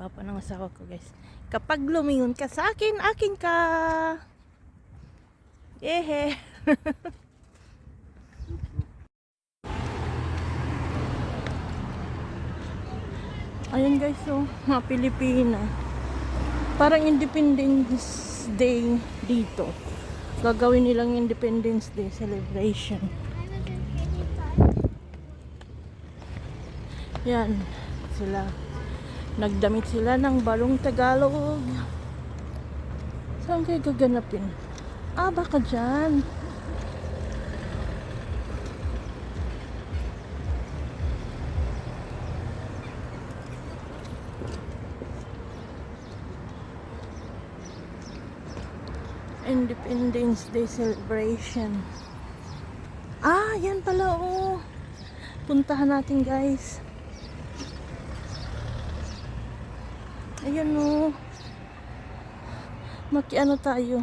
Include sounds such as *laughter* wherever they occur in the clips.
Gwapa ng asawa ko guys. Kapag lumingon ka sa akin, akin ka. Ehe. *laughs* Ayun guys, so, mga Pilipina. Parang Independence Day dito. Gagawin nilang Independence Day celebration. Yan, sila. Nagdamit sila ng balong Tagalog. Saan kayo gaganapin? Ah, baka dyan. Independence Day celebration. Ah, yan pala oh. Puntahan natin guys. Ayun oh. Makiano tayo.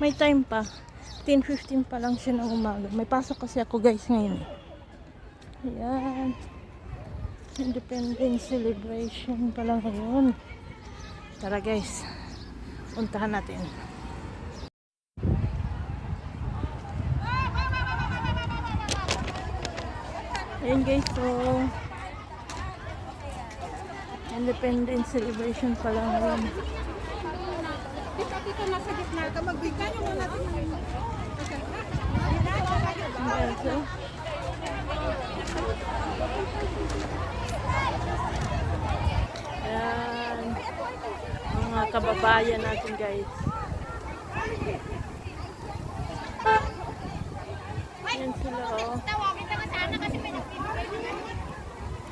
May time pa. 10.15 pa lang siya ng umaga. May pasok kasi ako guys ngayon. Ayan. Independence celebration pa lang ngayon. Tara guys. Puntahan natin. Ayan guys, so Independence celebration pa lang. Dito, dito, nasa gitna ka. Magbigay nyo muna natin ng... Ayan. Mga kababayan natin guys. Ayan sila oh.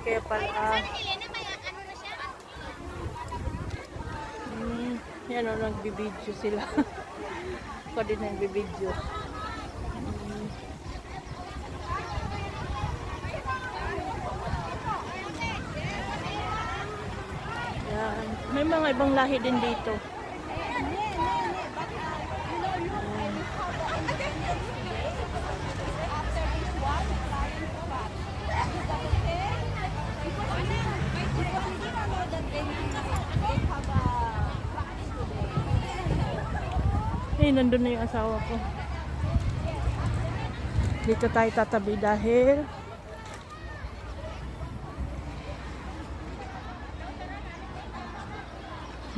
Kaya pala. Sana Elena may ano na siya. Mm, yan o, nagbibideo sila. *laughs* Ako din nagbibideo. Mm. Yan. May mga ibang lahi din dito. Yan. Eh, nandun na yung asawa ko. Dito tayo tatabi dahil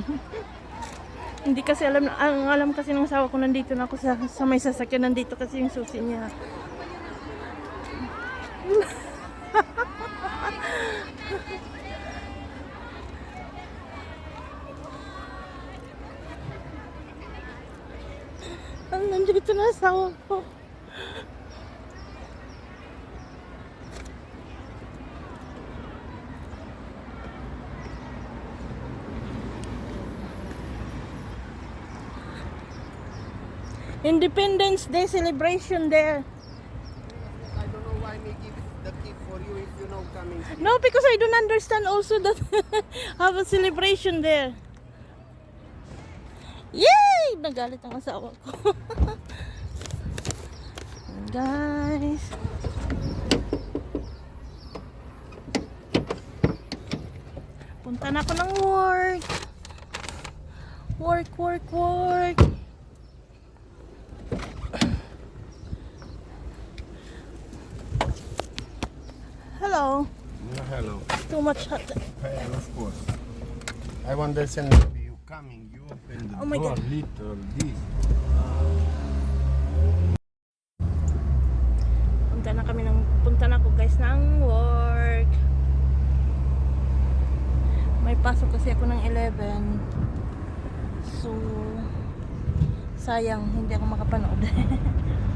*laughs* Hindi kasi alam, ang alam kasi ng asawa ko nandito na ako sa, sa may sasakyan, nandito kasi yung susi niya. Ang nandito na asawa ko. Independence Day celebration there. I don't know why me give the key for you if you know coming. here. No, because I don't understand also that *laughs* have a celebration there. Yay! Nagalit ang asawa ko. *laughs* Guys. Punta na ako ng work. Work, work, work. Hello. No, hello. Too much hot. Hey, of course. I understand maybe you coming, you open the Oh my door God. little this. Punta na kami ng punta na ako guys ng work. May pasok kasi ako ng 11. So sayang hindi ako makapanood. *laughs*